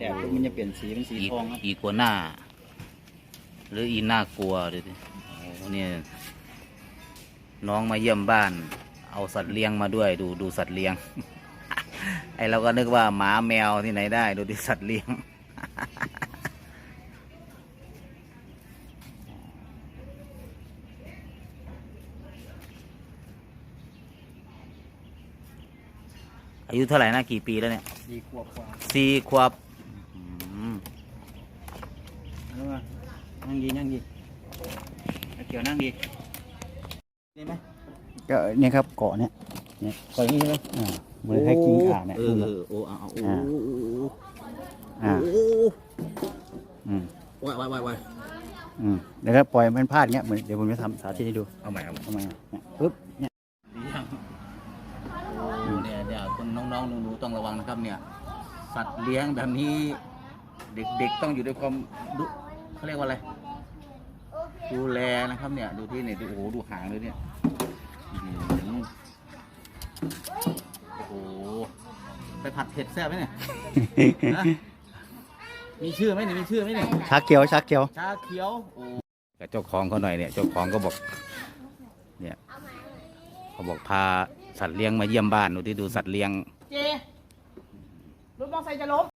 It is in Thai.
แดดปุ๊บมันจะเปลี่ยนสีเป็นสีอีทองครับอีกัวหน้า หรืออีน่ากลัวดูดิโอ้โหเนี่ยน้องมาเยี่ยมบ้าน เอาสัตว์เลี้ยงมาด้วย ดูดูสัตว์เลี้ยง ไอเราก็นึกว่าหมาแมวที่ไหนได้ ดูดิสัตว์เลี้ยง อายุเท่าไหร่นะกี่ปีแล้วเนี่ย ดีขวบกว่า สี่ขวบอืม แล้วมา นั่งดีนั่งดีเอาเกี่ยวนั่งดีได้ไหมก็เนี่ยครับเกาะเนี่ยเนี่ยเกาะอย่างนี้ใช่ไหมอ่าเหมือนให้กินขาเนี่ยเออเออโอ้เอาเอาโอ้อ่าโอ้โอ้โอ้อ่าโอ้อืมวายวายวายวายอืมแล้วก็ปล่อยมันพลาดเงี้ยเหมือนเดี๋ยวผมจะทำสาธิตให้ดูเอาใหม่เอาใหม่ทำไมอะเนี่ยปึ๊บเนี่ยดียังโอ้เนี่ยเนี่ยคนน้องๆหนูๆต้องระวังนะครับเนี่ย สัตว์เลี้ยงแบบนี้ เด็กๆต้องอยู่ด้วยความดูเขาเรียกว่าอะไร ดูแลนะครับเนี่ย ดูที่เนี่ยดูโอ้โหดูหางเลยเนี่ยอื้อหือโอ้โหไปผัดเผ็ดแซ่บไหมเนี่ยฮะมีชื่อไหมเนี่ยมีชื่อไหมเนี่ยชาเขียวชาเขียวชาเขียวโอ้กับเจ้าของเขาหน่อยเนี่ยเจ้าของก็บอก เนี่ยเขาบอกพาสัตว์เลี้ยงมาเยี่ยมบ้านดูที่ดูสัตว์เลี้ยง เจรถมอเตอร์ไซค์จะล้ม